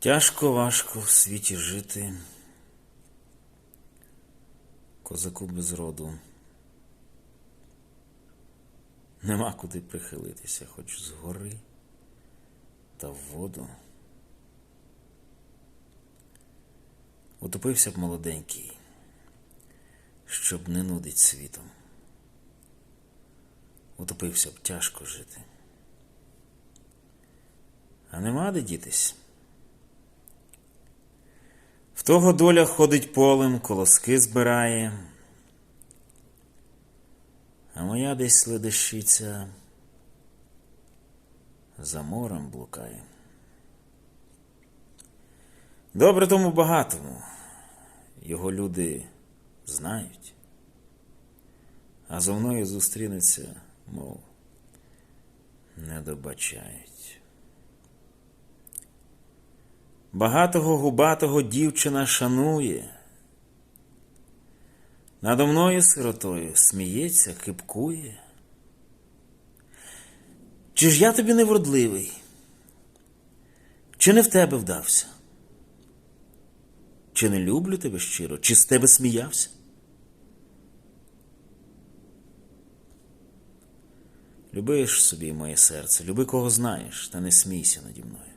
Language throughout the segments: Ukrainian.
Тяжко важко в світі жити, козаку без роду. Нема куди прихилитися, хоч з гори та в воду. Утопився б молоденький, щоб не нудить світом. Утопився б тяжко жити. А нема де дітись. В того доля ходить полем, колоски збирає, а моя десь ледещиця за морем блукає. Добре тому багатому, його люди знають, а зо мною зустрінеться, мов не добачають. Багатого губатого дівчина шанує. Надо мною сиротою сміється, кипкує. Чи ж я тобі не вродливий? Чи не в тебе вдався? Чи не люблю тебе щиро, чи з тебе сміявся? Любиш собі моє серце, люби кого знаєш, та не смійся наді мною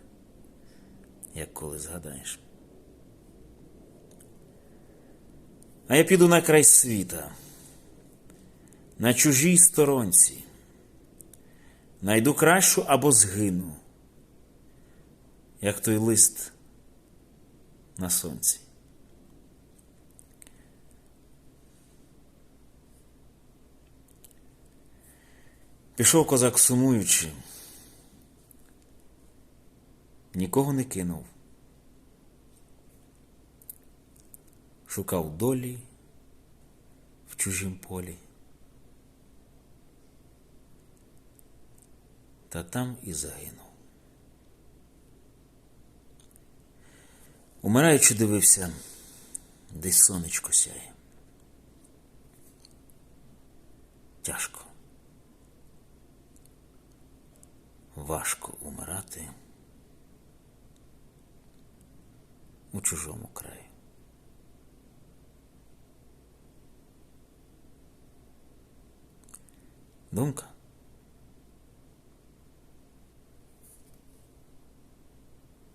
як коли згадаєш. А я піду на край світа, на чужій сторонці, найду кращу або згину, як той лист на сонці. Пішов козак сумуючи, нікого не кинув. Шукав долі в чужім полі. Та там і загинув. Умираючи, дивився, десь сонечко сяє. Тяжко. Важко умирати у чужому краї. Думка.